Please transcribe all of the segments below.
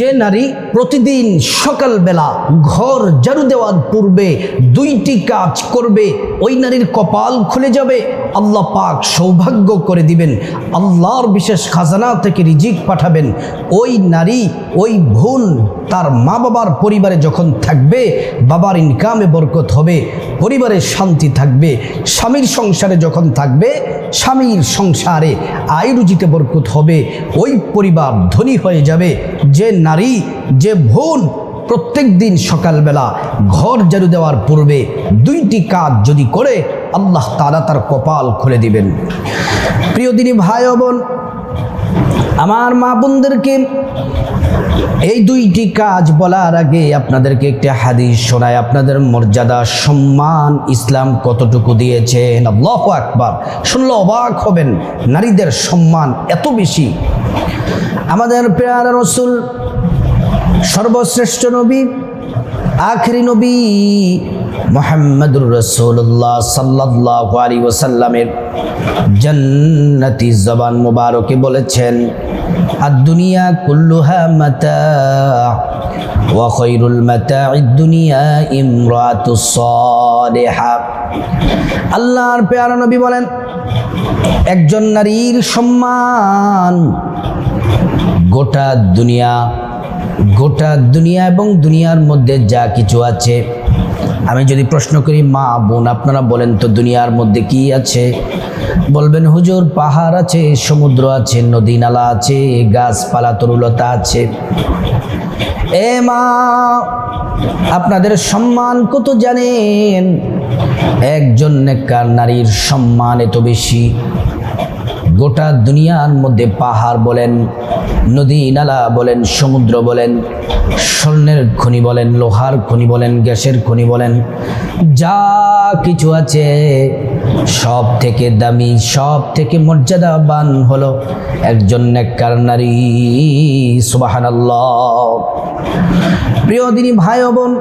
যে নারী প্রতিদিন সকালবেলা ঘর জারু দেওয়ার পূর্বে দুইটি কাজ করবে, ওই নারীর কপাল খুলে যাবে। আল্লাহ পাক সৌভাগ্য করে দিবেন। আল্লাহর বিশেষ খাজানা থেকে রিজিক পাঠাবেন। ওই নারী, ওই ভুল তার মা বাবার পরিবারে যখন থাকবে, বাবার ইনকামে বরকত হবে, পরিবারে শান্তি থাকবে, স্বামীর সংসারে যখন থাকবে, স্বামীর সংসারে আয় রুজিতে বরকত হবে, ওই পরিবার ধনী হয়ে যাবে। যে নারী যে ভুল প্রত্যেক দিন সকালবেলা ঘর জারু দেওয়ার পূর্বে দুইটি কাজ যদি করে, আল্লাহ তারা তার কপাল খুলে দিবেন। প্রিয় দিনী ভাই বোন আমার মা বোনদেরকে এই দুইটি কাজ বলার আগে আপনাদেরকে একটি হাদিস শোনায় আপনাদের মর্যাদা, সম্মান ইসলাম কতটুকু দিয়েছেন? আল্লাহ আকবার। শুনলে অবাক হবেন, নারীদের সম্মান এত বেশি। আমাদের পেয়ারা রসুল, সর্বশ্রেষ্ঠ নবী, আখরি নবী মোহাম্মদুর রসুল্লাহ সাল্লাহ আলী ওসাল্লামের জান্নাতি জবান মুবারকে বলেছেন আর দুনিয়া কুল্লুহা মাতা, ওয়া খৈরুল মাতা দুনিয়া ইমরাতু সালেহা। আল্লাহর পেয়ারা নবী বলেন, একজন নারীর সম্মান গোটা দুনিয়া গোটা দুনিয়া এবং দুনিয়ার মধ্যে যা কিছু আছে আমি যদি প্রশ্ন করি, মা, বোন, আপনারা বলেন তো দুনিয়ার মধ্যে কি আছে? বলবেন, হুজুর, পাহাড় আছে, সমুদ্র আছে, নদী নালা আছে, গাছপালা, তরুলতা আছে। এ মা, আপনাদের সম্মান কত জানেন? একজন নেককার নারীর সম্মান এত বেশি। গোটা দুনিয়ার মধ্যে পাহাড় বলেন নদী নালা বলেন, সমুদ্র বলেন, স্বর্ণের খনি বলেন, লোহার খনি বলেন, গ্যাসের খনি বলেন, যা কিছু আছে সব থেকে দামি সব থেকে মর্যাদাবান হলো একজন নেককার নারী। সুবাহান প্রিয় দিনী ভাই বোন,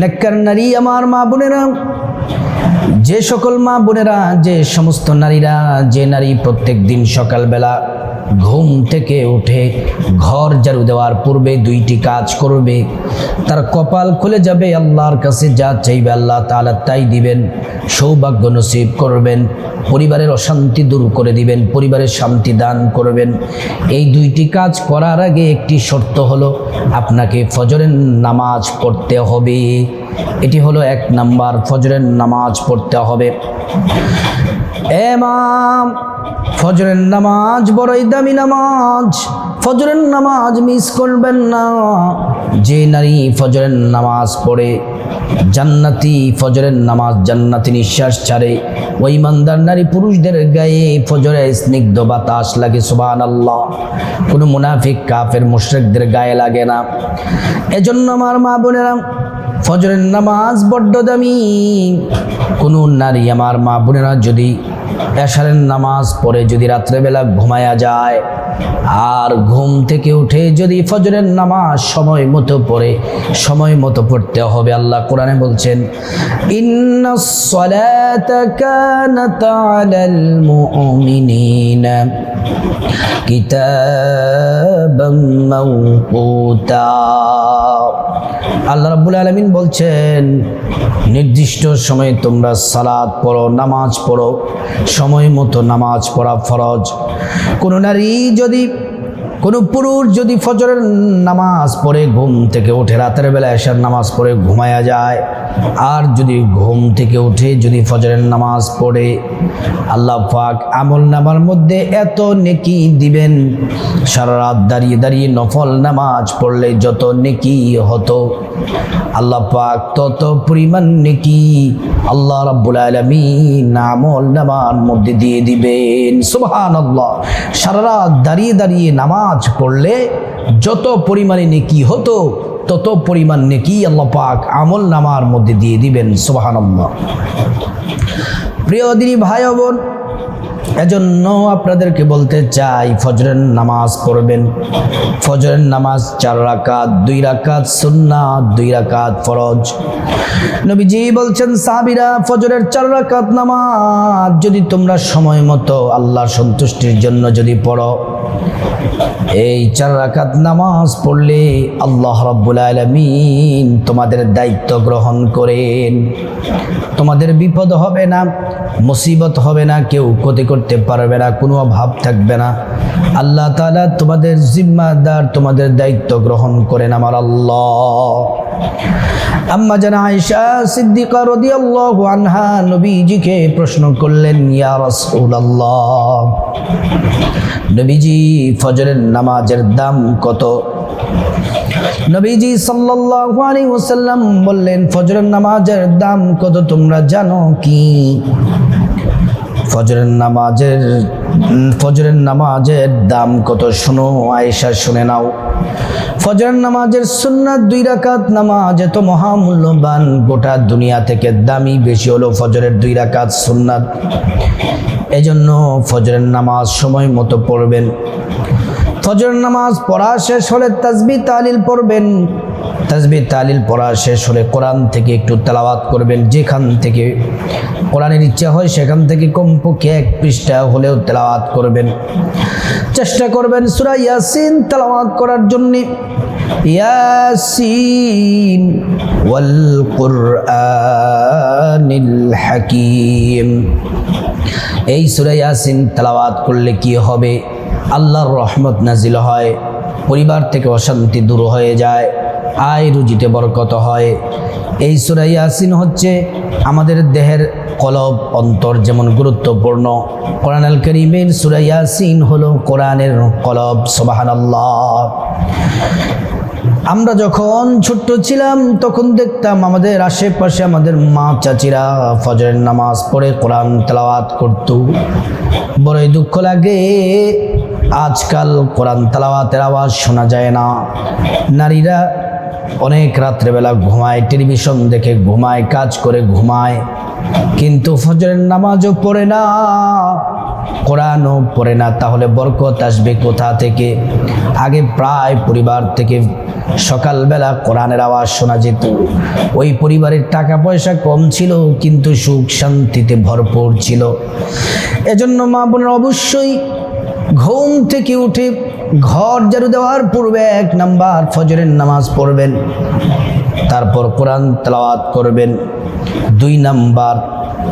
নেককার নারী আমার মা বোনেরা, যে সকল মা বোনেরা, যে সমস্ত নারীরা, যে নারী প্রত্যেক দিন সকালবেলা ঘুম থেকে উঠে ঘর ঝাড়ু দেওয়ার পূর্বে দুইটি কাজ করবে। তার কপাল খুলে যাবে, আল্লাহর কাছে যা চাইবে আল্লাহ তাআলা তাই দিবেন। সৌভাগ্য নসিব করবেন, পরিবারের অশান্তি দূর করে দিবেন, পরিবারের শান্তি দান করবেন। এই দুইটি কাজ করার আগে একটি শর্ত হলো, আপনাকে ফজরের নামাজ পড়তে হবে। এটি হলো এক নাম্বার, ফজরের নামাজ পড়তে হবে। এমাম ফজরের নামাজ বড়ই দামি নামাজ। ফজরের নামাজ মিস করবেন না। যে নারী ফজরের নামাজ পড়ে, জান্নাতি ফজরের নামাজ জান্নাতি নিঃশ্বাস ছাড়ে, ওই ইমানদার নারী পুরুষদের গায়ে ফজরে স্নিগ্ধ বাতাস লাগে সুবান আল্লাহ কোনো মুনাফিক, কাফের, মুশরিকদের গায়ে লাগে না। এজন্য আমার মা বোনেরা, ফজরের নামাজ বড্ড দামি। কোনো নারী, আমার মা বোনেরা যদি এশারের নামাজ পড়ে যদি রাত্রেবেলা ঘুমায়া যায়, আর ঘুম থেকে উঠে যদি ফজরের নামাজ সময় মতো পড়ে, সময় মতো পড়তে হবে, আল্লাহ কোরআনে বলছেন আল্লাহ রাব্বুল আলামিন বলছেন, নির্দিষ্ট সময়ে তোমরা সালাত পড়ো, নামাজ পড়ো সময় মতো নামাজ পড়া ফরজ। কোনো নারী যদি, কোনো পুরুষ যদি ফজরের নামাজ পড়ে ঘুম থেকে ওঠে, রাতের বেলা এসার নামাজ পড়ে ঘুমায়া যায় আর যদি ঘুম থেকে উঠে, যদি ফজরের নামাজ পড়ে, আল্লাহ পাক আমল নামার মধ্যে এত নেকি দিবেন। সারা রাত দাঁড়িয়ে দাঁড়িয়ে নফল নামাজ পড়লে যত নেকি হতো, আল্লাহ পাক তত পরিমাণ নেকি আল্লাহ রাব্বুল আলামিন আমল নামার মধ্যে দিয়ে দিবেন। সুবহানাল্লাহ। সারা রাত দাঁড়িয়ে দাঁড়িয়ে নামাজ পড়লে যত পরিমাণে নেকি হতো তত পরিমাণ নেকি আল্লাহ পাক আমল নামার মধ্যে দিয়ে দিবেন, সুবহানাল্লাহ। প্রিয় দিনী ভাই বোন এজন্য আপনাদেরকে বলতে চাই, ফজরের নামাজ পড়বেন। ফজরের নামাজ চার রাকাত, দুই রাকাত সুন্নাত দুই রাকাত ফরজ। নবীজি বলছেন, সাহাবিরা, ফজরের চার রাকাত নামাজ যদি তোমরা সময় মতো আল্লাহর সন্তুষ্টির জন্য যদি পড়ো, এই চার রাকাত নামাজ পড়লে আল্লাহ রাব্বুল আলামিন তোমাদের দায়িত্ব গ্রহণ করেন। তোমাদের বিপদ হবে না, মুসিবত হবে না, কেউ ক্ষতি করতে পারবে না, কোনো অভাব থাকবে না। আল্লাহ তাআলা তোমাদের জিম্মাদার তোমাদের দায়িত্ব গ্রহণ করেন আমার আল্লাহ। আম্মা জানা আয়েশা সিদ্দিকা রাদিয়াল্লাহু আনহা নবীজিকে প্রশ্ন করলেন, ইয়া নবীজি ফজরের নামাজের দাম কত? নবীজি সাল্লাল্লাহু আলাইহি ওয়াসাল্লাম বললেন, ফজরের নামাজের দাম কত তোমরা জানো কি? ফজরের নামাজের ফজরের নামাজের দাম কত শোনো, আয়েশা শুনে নাও। ফজরের নামাজের সুন্নাত দুই রাকাত, নামাজ এত মহামূল্যবান, গোটা দুনিয়া থেকে দামি বেশি হলো ফজরের দুই রাকাত সুন্নাত। এজন্য ফজরের নামাজ সময় মতো পড়বেন। ফজরের নামাজ পড়া শেষ হলে তাজবি, তালিল পড়বেন। তাজবি তালিল পড়া শেষ হলে কোরআন থেকে একটু তেলাওয়াত করবেন। যেখান থেকে কোরআনের ইচ্ছা হয় সেখান থেকে কমপক্ষে এক পৃষ্ঠা হলেও তেলাওয়াত করবেন। চেষ্টা করবেন সুরা ইয়াসিন তেলাওয়াত করার জন্যে। ইয়াসিন ওয়াল কুরআনিল হাকিম। এই সুরা ইয়াসিন তেলাওয়াত করলে কি হবে? আল্লাহর রহমত নাজিল হয়, পরিবার থেকে অশান্তি দূর হয়ে যায়। আয় রুজিতে বরকত হয়। এই সুরা ইয়াসিন হচ্ছে আমাদের দেহের কলব, অন্তর যেমন গুরুত্বপূর্ণ। কোরআন আল করিমের সুরা ইয়াসিন হলো কোরআনের কলব সোবাহান আমরা যখন ছোট্ট ছিলাম, তখন দেখতাম আমাদের আশেপাশে আমাদের মা চাচিরা ফজরের নামাজ পড়ে কোরআন তালাওয়াত করত। বড়ই দুঃখ লাগে, আজকাল কোরআন তালাওয়াতের আওয়াজ শোনা যায় না। নারীরা অনেক রাত্রেবেলা ঘুমায়, টেলিভিশন দেখে ঘুমায়, কাজ করে ঘুমায়। কিন্তু ফজরের নামাজও পড়ে না, কোরআনও পড়ে না, তাহলে বরকত আসবে কোথা থেকে? আগে প্রায় পরিবার থেকে সকালবেলা কোরআনের আওয়াজ শোনা যেত। ওই পরিবারের টাকা পয়সা কম ছিল, কিন্তু সুখ শান্তিতে ভরপুর ছিল। এজন্য মা বোনের অবশ্যই ঘুম থেকে উঠে ঘর জারু দেওয়ার পূর্বে এক নাম্বার ফজরের নামাজ পড়বেন। তারপর কোরআন তেলাওয়াত করবেন। দুই নাম্বার,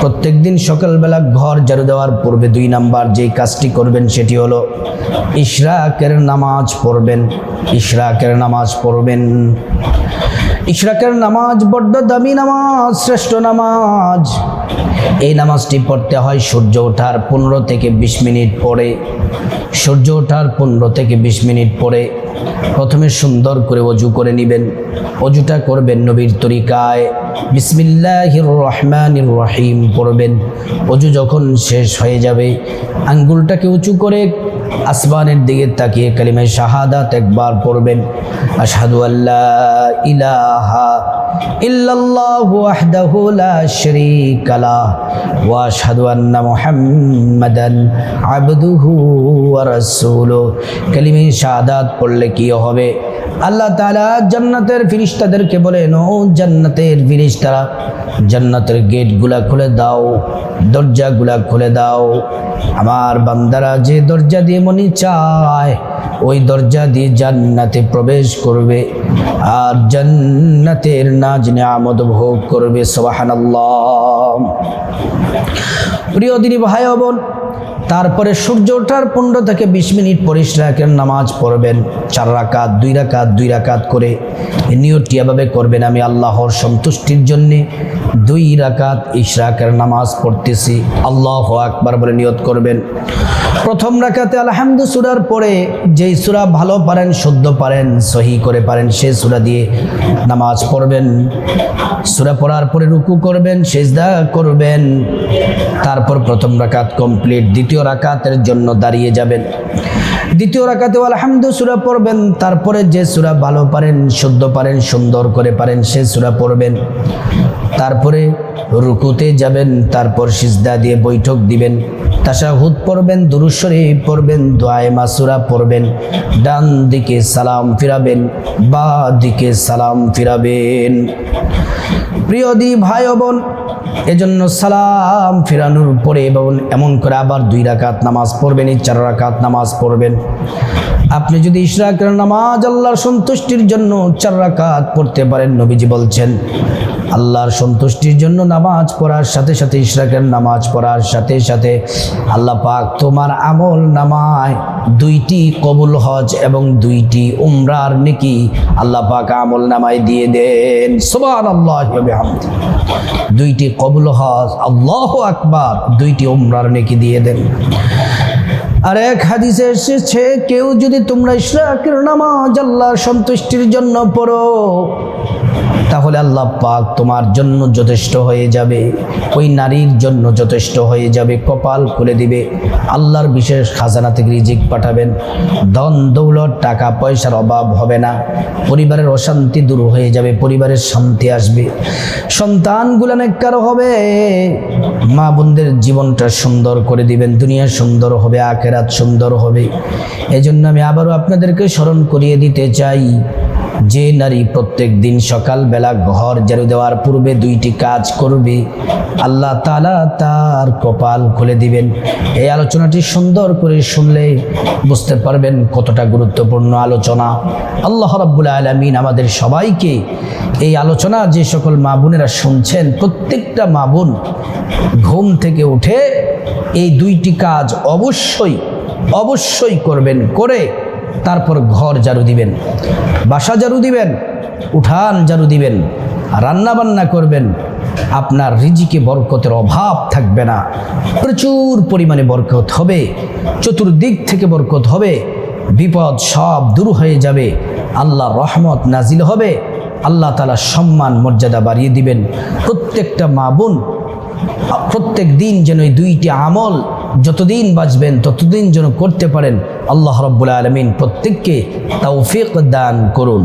প্রত্যেক দিন সকালবেলা ঘর জারু দেওয়ার পূর্বে দুই নাম্বার যেই কাজটি করবেন সেটি হলো ইশরাকের নামাজ পড়বেন। ইশরাকের নামাজ পড়বেন। ইশরাকের নামাজ বড্ড দামি নামাজ, শ্রেষ্ঠ নামাজ। এই নামাজটি পড়তে হয় সূর্য ওঠার পনেরো থেকে বিশ মিনিট পরে। সূর্য ওঠার পনেরো থেকে বিশ মিনিট পরে প্রথমে সুন্দর করে অজু করে নেবেন। অজুটা করবেন নবীর তরিকায়। বিসমিল্লাহির রহমানির রহিম পড়বেন। অজু যখন শেষ হয়ে যাবে, আঙ্গুলটাকে উঁচু করে আসমানের দিকে তাকিয়ে কালিমায় শাহাদাত একবার পড়বেন। আশহাদু আল্লাহ ইলাহা ইল্লাল্লাহু ওয়াহদাহু লা শারীকা লাহ ওয়া আশহাদু আন্না মুহাম্মাদান আবদুহু ওয়া রাসূলুহু। কালিমায় শাহাদাত পড়লে কি হবে? আল্লাহ তালা জান্নাতের ফিরিস্তাদেরকে বলেন, ও জান্নাতের ফিরিস্তারা জান্নাতের গেটগুলা খুলে দাও, দরজাগুলা খুলে দাও। আমার বান্দারা যে দরজা দিয়ে মনি চায়, ওই দরজা দিয়ে জান্নাতে প্রবেশ করবে। আর জান্নাতের নাজ নিয়ামত ভোগ করবে, সোবাহানাল্লাহ। প্রিয় দিনী ভাই ও বোন তারপরে সূর্য ওঠার পনেরো থেকে বিশ মিনিট পরিশ্রাকের নামাজ পড়বেন। চার রাকাত, দুই রাকাত দুই রাকাত করে নিয়তটি এভাবে করবেন। আমি আল্লাহর সন্তুষ্টির জন্যে দুই রাকাত ইশরাকের নামাজ পড়তেছি। আল্লাহ আকবার বলে নিয়ত করবেন। প্রথম রাকাতে আলহামদু সুরার পরে যেই সুরা ভালো পারেন, শুদ্ধ পারেন, সহি করে পারেন সে সুরা দিয়ে নামাজ পড়বেন। সুরা পড়ার পরে রুকু করবেন, সেজদা করবেন। তারপর প্রথম রাকাত কমপ্লিট, দ্বিতীয় রাকাতের জন্য দাঁড়িয়ে যাবেন। দ্বিতীয় রাকাতে আলহামদু সুরা পড়বেন, তারপরে যে সুরা ভালো পারেন, শুদ্ধ পারেন, সুন্দর করে পারেন সে সুরা পড়বেন। তারপরে রুকুতে যাবেন, তারপর সিজদা দিয়ে বৈঠক দিবেন। তাশাহুদ পড়বেন দুরুশ্বরী পড়বেন, দোয়ায় মাসুরা পড়বেন, ডান দিকে সালাম ফিরাবেন, বা দিকে সালাম ফিরাবেন। প্রিয় দি ভাই বোন, এজন্য সালাম ফিরানোর পরে এবং এমন করে আবার দুই রাকাত নামাজ পড়বেন এই চার রাকাত নামাজ পড়বেন। আপনি যদি ইশরাকের নামাজ আল্লাহর সন্তুষ্টির জন্য চার রাকাত পড়তে পারেন, নবীজি বলছেন, আল্লাহর সন্তুষ্টির জন্য নামাজ পড়ার সাথে সাথে, ইশরাকের নামাজ পড়ার সাথে সাথে আল্লাহ পাক তোমার আমল নামায় দুইটি কবুল হজ এবং দুইটি উমরার নেকি আল্লাহ পাক আমল নামায় দিয়ে দেন। সুবান আল্লাহ দুইটি কবুল হজ, আল্লাহ আকবার, দুইটি উমরার নেকি দিয়ে দেন। আর এক হাদিসে এসেছে, কেউ যদি তোমরা ইশরাকের নামাজ আল্লাহর সন্তুষ্টির জন্য পড়ো, তাহলে আল্লাহ পাক তোমার জন্য যথেষ্ট হয়ে যাবে। ওই নারীর জন্য যথেষ্ট হয়ে যাবে, কপাল খুলে দিবে। আল্লাহর বিশেষ খাজানা থেকে রিজিক পাঠাবেন। ধন দৌলত, টাকা পয়সার অভাব হবে না। পরিবারের অশান্তি দূর হয়ে যাবে, পরিবারের শান্তি আসবে। সন্তানগুলো নেককার হবে, মা বোনদের জীবনটা সুন্দর করে দিবেন, দুনিয়া সুন্দর হবে আখেরাত সুন্দর হবে। এজন্য আমি আবারও আপনাদেরকে স্মরণ করিয়ে দিতে চাই। যে নারী প্রত্যেক দিন সকালবেলা ঘর ঝাড়ু দেওয়ার পূর্বে দুইটি কাজ করবে, আল্লাহ তালা তার কপাল খুলে দিবেন। এই আলোচনাটি সুন্দর করে শুনলে বুঝতে পারবেন কতটা গুরুত্বপূর্ণ আলোচনা। আল্লাহ রাব্বুল আলমিন আমাদের সবাইকে এই আলোচনা যে সকল মা বোনেরা শুনছেন, প্রত্যেকটা মা বোন ঘুম থেকে উঠে এই দুইটি কাজ অবশ্যই অবশ্যই করবেন, করে তারপর ঘর ঝাড়ু দিবেন, বাসা ঝাড়ু দিবেন, উঠান ঝাড়ু দিবেন রান্না বান্না করবেন, আপনার রিজিকে বরকতের অভাব থাকবে না। প্রচুর পরিমাণে বরকত হবে, চতুর্দিক থেকে বরকত হবে, বিপদ সব দূর হয়ে যাবে, আল্লাহ রহমত নাজিল হবে, আল্লাহ তালা সম্মান মর্যাদা বাড়িয়ে দিবেন। প্রত্যেকটা মা বোন, প্রত্যেক দিন যেন এই দুইটি আমল যতদিন বাঁচবেন ততদিন যেন করতে পারেন আল্লাহ রব্বুল আলমিন প্রত্যেককে তৌফিক দান করুন।